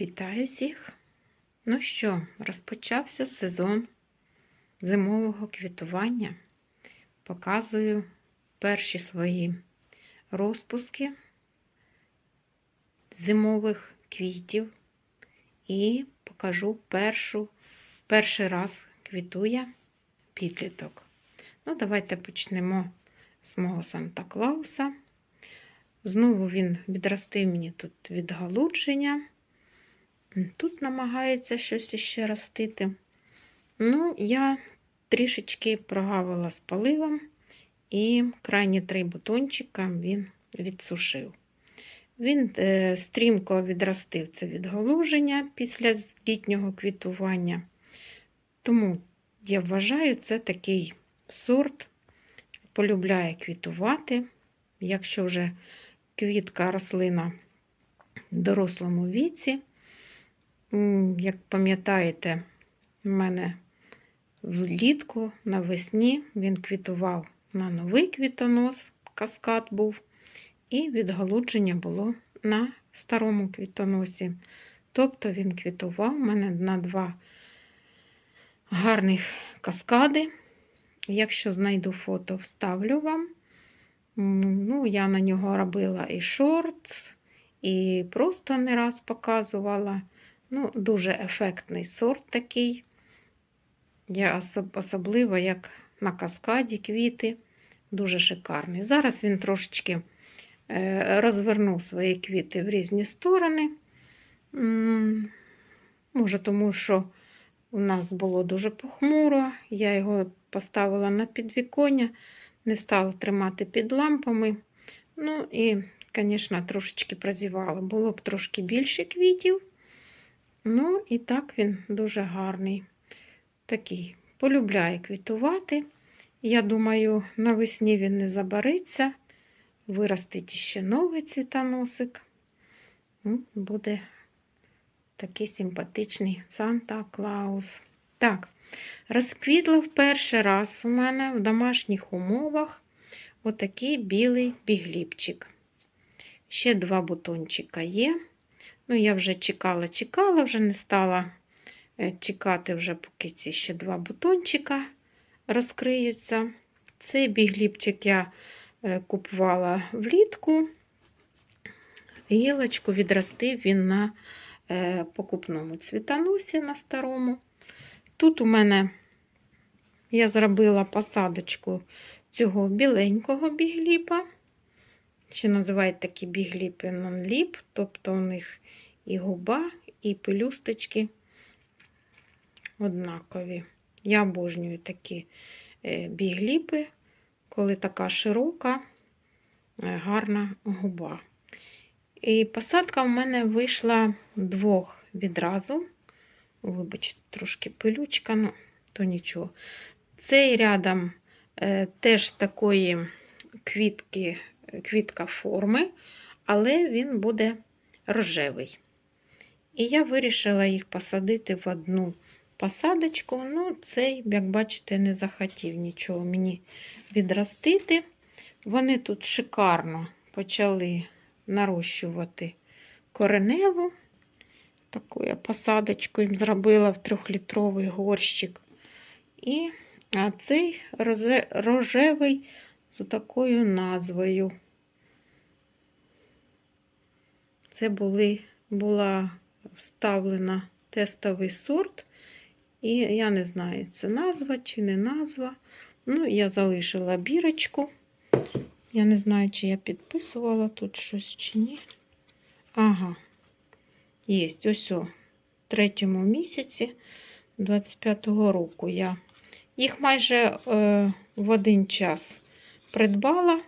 Вітаю всіх! Ну що, розпочався сезон зимового квітування. Показую перші свої розпуски зимових квітів і покажу першу, перший раз квітує підліток. Ну, давайте почнемо з мого Санта Клауса. Знову він відростив мені тут відгалудження. Тут намагається щось іще ростити. Ну, я трішечки прогавила з поливом, і крайні три бутончика він відсушив. Він е, стрімко відростив це відгалуження після літнього квітування. Тому я вважаю, це такий сорт, полюбляє квітувати. Якщо вже квітка рослина в дорослому віці, як пам'ятаєте, в мене влітку навесні він квітував на новий квітонос, каскад був, і відгалудження було на старому квітоносі. Тобто він квітував у мене на два гарних каскади. Якщо знайду фото, вставлю вам. Ну, Я на нього робила і шорт, і просто не раз показувала. Ну, Дуже ефектний сорт такий. Я Особливо, як на каскаді квіти, дуже шикарний. Зараз він трошечки е, розвернув свої квіти в різні сторони. Може, тому що у нас було дуже похмуро, я його поставила на підвіконня, не стала тримати під лампами. Ну і, звісно, трошечки прозівала. Було б трошки більше квітів. Ну, і так він дуже гарний. Такий полюбляє квітувати. Я думаю, навесні він не забариться, виростить ще новий цвітоносик. Буде такий симпатичний Санта Клаус. Так, розквітла в перший раз у мене в домашніх умовах отакий білий бігліпчик. Ще два бутончика є. Ну, я вже чекала, чекала, вже не стала е, чекати, вже поки ці ще два бутончика розкриються. Цей бігліпчик я е, купувала влітку. Гілочку відростив він на е, покупному цвітоносі на старому. Тут у мене я зробила посадочку цього біленького бігліпа. Ще називають такі бігліпи нон-ліп, тобто у них і губа, і пелюсточки однакові. Я обожнюю такі е, бігліпи, коли така широка, е, гарна губа. І посадка в мене вийшла двох відразу. Вибачте, трошки пилючка, ну, то нічого. Цей рядом е, теж такої квітки, квітка форми, але він буде рожевий. І я вирішила їх посадити в одну посадочку. Ну, цей, як бачите, не захотів нічого мені відростити. Вони тут шикарно почали нарощувати кореневу. Таку я посадочку їм зробила в трьохлітровий горщик. І а цей рожевий з такою назвою. Це були, була вставлена тестовий сорт, і я не знаю, це назва чи не назва. Ну, я залишила бірочку. Я не знаю, чи я підписувала тут щось чи ні. Ага, є ось о третьому місяці 25-го року я їх майже е, в один час придбала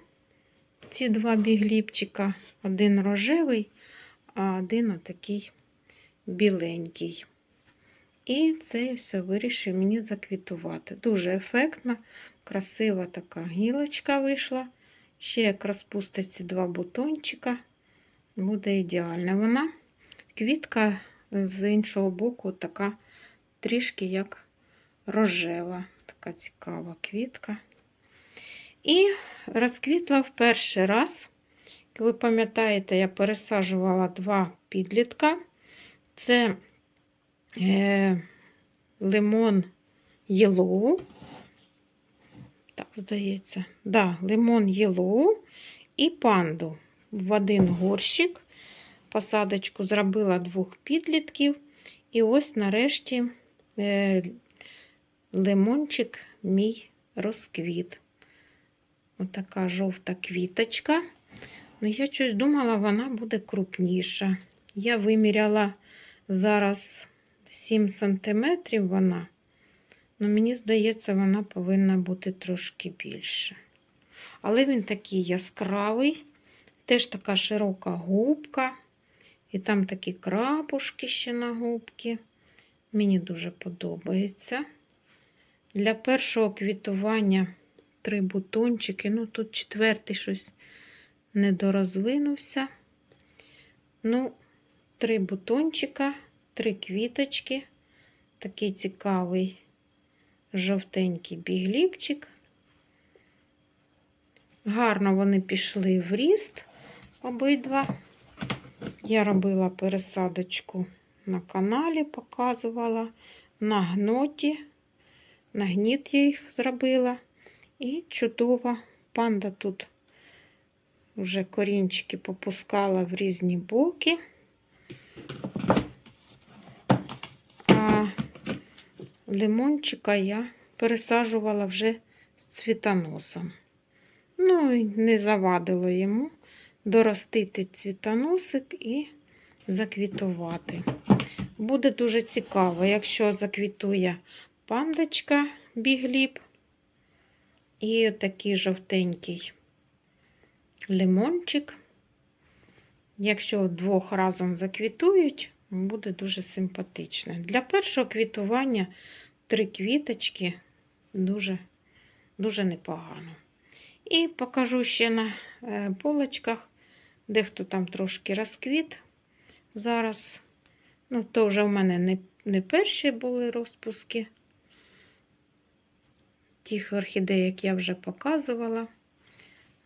ці два бігліпчика, один рожевий, а один отакий біленький. І це все вирішив мені заквітувати. Дуже ефектна, красива така гілочка вийшла. Ще як розпуститься два бутончика, буде ідеальна вона. Квітка з іншого боку, така трішки як рожева, така цікава квітка. І розквітла в перший раз. Як ви пам'ятаєте, я пересаджувала два підлітка. Це е, лимон Yellow. Так, здається. Да, лимон Yellow і панду в один горщик. Посадочку зробила двох підлітків. І ось нарешті е, лимончик мій розквіт. Отака жовта квіточка. Ну, я щось думала, вона буде крупніша. Я виміряла зараз 7 см вона. Ну, мені здається, вона повинна бути трошки більше. Але він такий яскравий, теж така широка губка. І там такі крапушки ще на губки. Мені дуже подобається. Для першого квітування три бутончики. Ну, тут четвертий щось недорозвинувся. Ну, три бутончика, три квіточки. Такий цікавий жовтенький бігліпчик. Гарно вони пішли в ріст обидва. Я робила пересадочку на каналі, показувала на гноті. На гніт я їх зробила. І чудово, панда тут вже корінчики попускала в різні боки. А лимончика я пересаджувала вже з цвітоносом. Ну, і не завадило йому доростити цвітоносик і заквітувати. Буде дуже цікаво, якщо заквітує пандочка бігліб і такий жовтенький лимончик. Якщо двох разом заквітують, буде дуже симпатично. Для першого квітування три квіточки дуже, дуже непогано. І покажу ще на е, полочках, дехто там трошки розквіт. Зараз, ну, то вже в мене не, не перші були розпуски. Тих орхідеїк я вже показувала.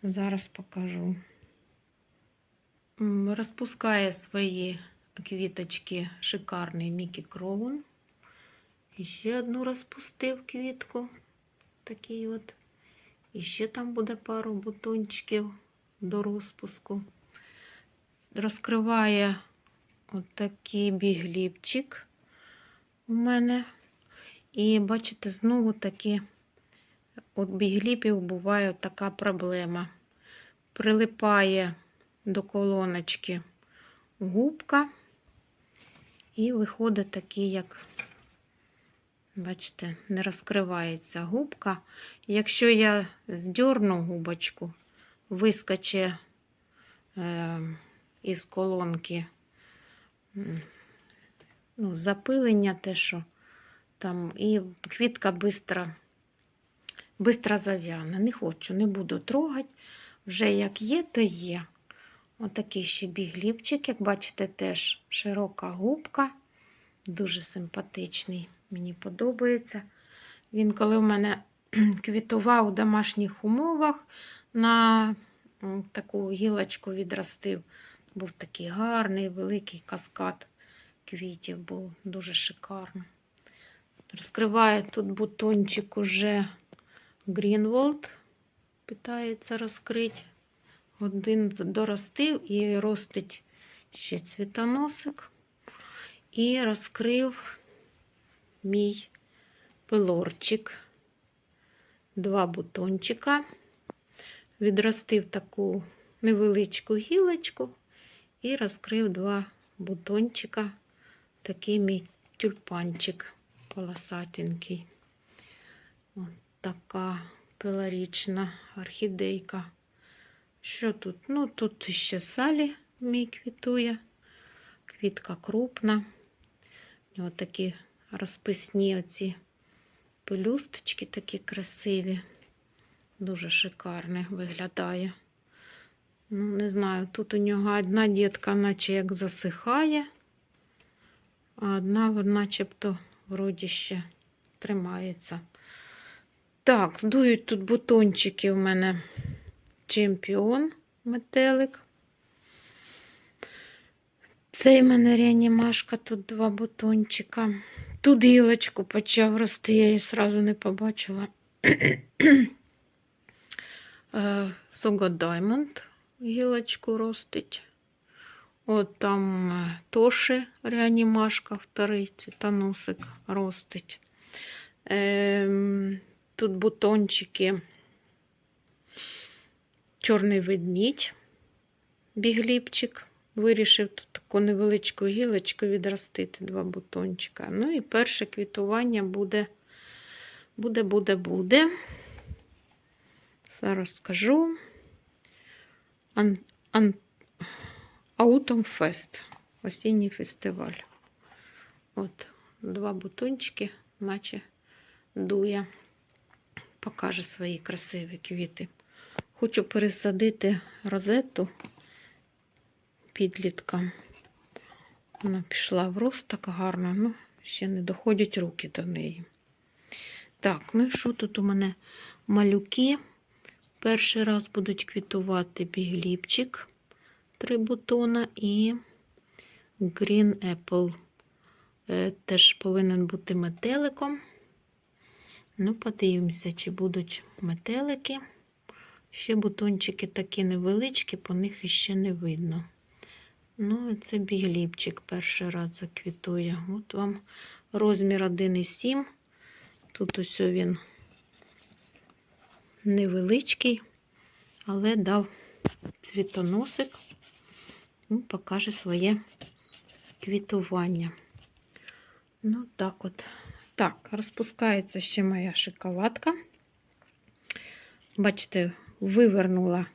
Зараз покажу. Розпускає свої квіточки шикарний Мікі Кроун. І ще одну розпустив квітку. Такий от. І ще там буде пару бутончиків до розпуску. Розкриває отакий бігліпчик у мене. І бачите, знову таки от бігліпів буває така проблема. Прилипає до колоночки губка, і виходить такий, як Бачите, не розкривається губка. Якщо я здерну губочку, вискоче е, із колонки ну, запилення, те, що там, і квітка бистро, бистро зав'яне. Не хочу, не буду трогати. Вже як є, то є. Отакий ще бігліпчик, як бачите, теж широка губка, дуже симпатичний. Мені подобається. Він, коли в мене квітував у домашніх умовах, на таку гілочку відростив. Був такий гарний, великий каскад квітів, був дуже шикарно. Розкриває тут бутончик уже Грінволд, питається розкрити. Один доростив і ростить ще цвітоносик. І розкрив мій пилорчик, два бутончика, відростив таку невеличку гілочку і розкрив два бутончика, такий мій тюльпанчик полосатенький. Ось така пилорічна орхідейка. Що тут? Ну, тут ще салі мій квітує, квітка крупна. Ось такі розписні оці пелюсточки такі красиві. Дуже шикарне виглядає. Ну, не знаю, тут у нього одна дітка, наче як засихає, а одна, начебто, вроді ще тримається. Так, дують тут бутончики у мене чемпіон метелик. Цей в мене реанімашка, тут два бутончика. Тут гілочку почав рости, я її сразу не побачила. Сого Diamond гілочку ростить. От там е, Тоши реанімашка, вторий цвітоносик ростить. Ем, тут бутончики. Чорний ведмідь, бігліпчик. Вирішив тут таку невеличку гілочку відростити, два бутончика. Ну і перше квітування буде, буде, буде, буде. Зараз скажу. Ан, ан, Fest. Осінній фестиваль. От, два бутончики, наче дує. Покаже свої красиві квіти. Хочу пересадити розету підлітка. Вона пішла в рост так гарно, ну, ще не доходять руки до неї. Так, ну і що тут у мене малюки? Перший раз будуть квітувати бігліпчик, три бутона і Green Apple. Е, Теж повинен бути метеликом. Ну, подивимося, чи будуть метелики. Ще бутончики такі невеличкі, по них іще не видно. Ну, це бігліпчик перший раз заквітує. От вам розмір 1,7. Тут ось він невеличкий, але дав цвітоносик. Ну, покаже своє квітування. Ну, так от. Так, розпускається ще моя шоколадка. Бачите, вивернула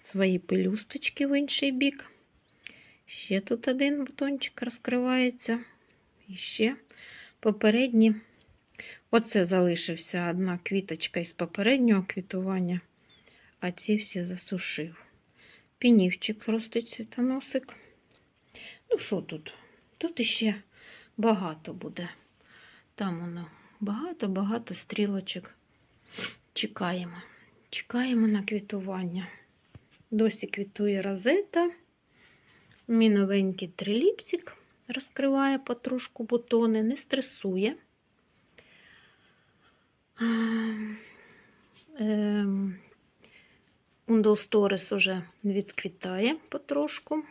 свої пелюсточки в інший бік. Ще тут один бутончик розкривається. І ще попередні. Оце залишився одна квіточка із попереднього квітування, а ці всі засушив. Пінівчик ростить цвітоносик. Ну, що тут? Тут іще багато буде. Там воно багато-багато стрілочок. Чекаємо. Чекаємо на квітування. Досі квітує розета. Мій новенький триліпсик розкриває потрошку бутони, не стресує. Ундолсторис уже відквітає потрошку.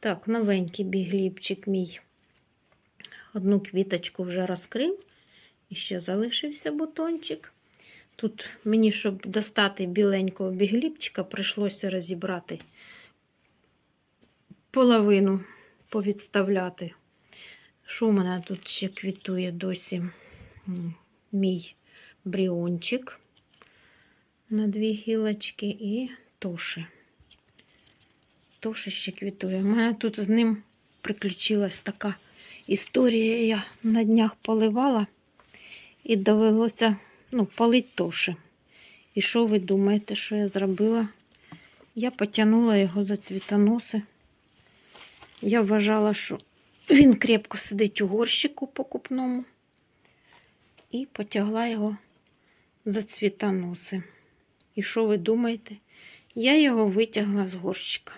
Так, новенький бігліпчик мій. Одну квіточку вже розкрив. І ще залишився бутончик. Тут мені, щоб достати біленького бігліпчика, прийшлося розібрати половину повідставляти. Що у мене тут ще квітує досі мій бріончик на дві гілочки і тоши. Тоши ще квітує. У мене тут з ним приключилась така історія. Я на днях поливала і довелося ну, палить тоши. І що ви думаєте, що я зробила? Я потягнула його за цвітоноси. Я вважала, що він крепко сидить у горщику покупному. І потягла його за цвітоноси. І що ви думаєте? Я його витягла з горщика.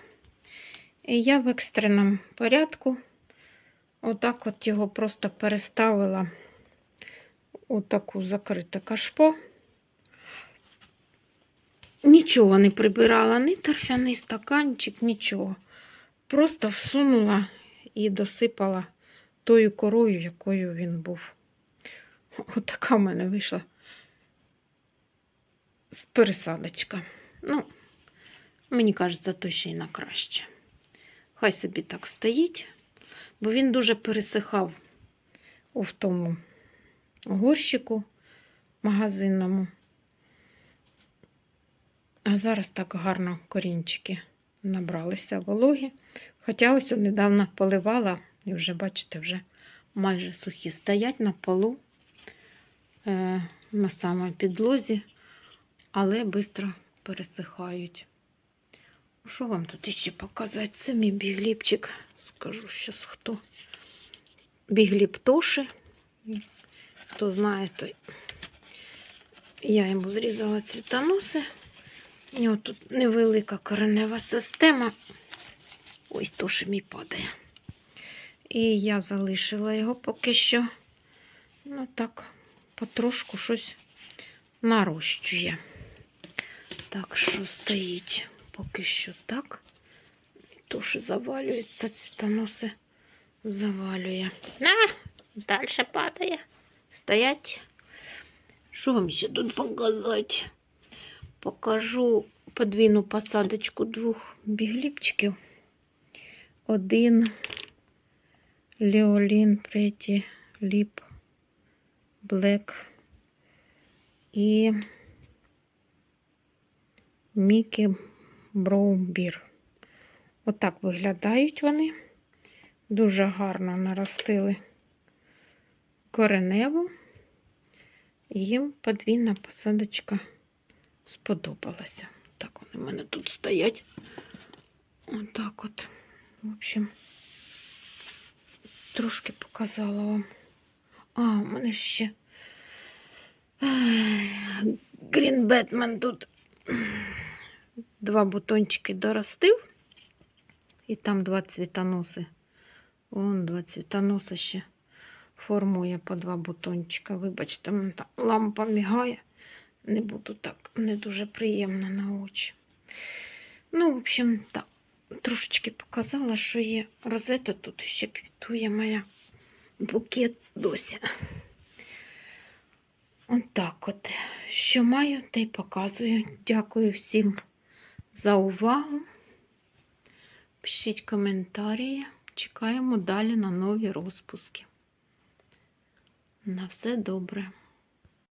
І я в екстреному порядку отак от його просто переставила у таку закрите кашпо. Нічого не прибирала, ні торфяний стаканчик, нічого. Просто всунула і досипала тою корою, якою він був. Отака в мене вийшла з пересадочка. Ну, мені кажеться, то ще й на краще. Хай собі так стоїть, бо він дуже пересихав у тому горщику магазинному. А зараз так гарно корінчики набралися вологі. Хоча ось недавно поливала, і вже, бачите, вже майже сухі стоять на полу, е, на самій підлозі, але швидко пересихають. Що вам тут ще показати? Це мій бігліпчик. Скажу зараз хто. Бігліп Тоши. Хто знає, то я йому зрізала цвітоноси. У нього тут невелика коренева система. Ой, теж мій падає. І я залишила його поки що. Ну так, потрошку щось нарощує. Так що стоїть поки що так. Тож завалюється, цвітоноси завалює. На, далі падає. Стоять. Що вам ще тут показати? Покажу подвійну посадочку двох бігліпчиків. Один Леолін Преті Ліп Блек і Мікі Броубір. Отак виглядають вони. Дуже гарно наростили кореневу. Їм подвійна посадочка сподобалася. Так вони в мене тут стоять. Отак от. В общем, трошки показала вам. А, у мене ще Грін Бетмен тут два бутончики доростив. І там два цвітоноси. Вон два цвітоноси ще формує по два бутончика. Вибачте, мене та лампа мігає. Не буду так, не дуже приємно на очі. Ну, в общем, так, трошечки показала, що є розета тут ще квітує моя букет досі. Отак от. Що маю, те й показую. Дякую всім за увагу. Пишіть коментарі. Чекаємо далі на нові розпуски. На все добре.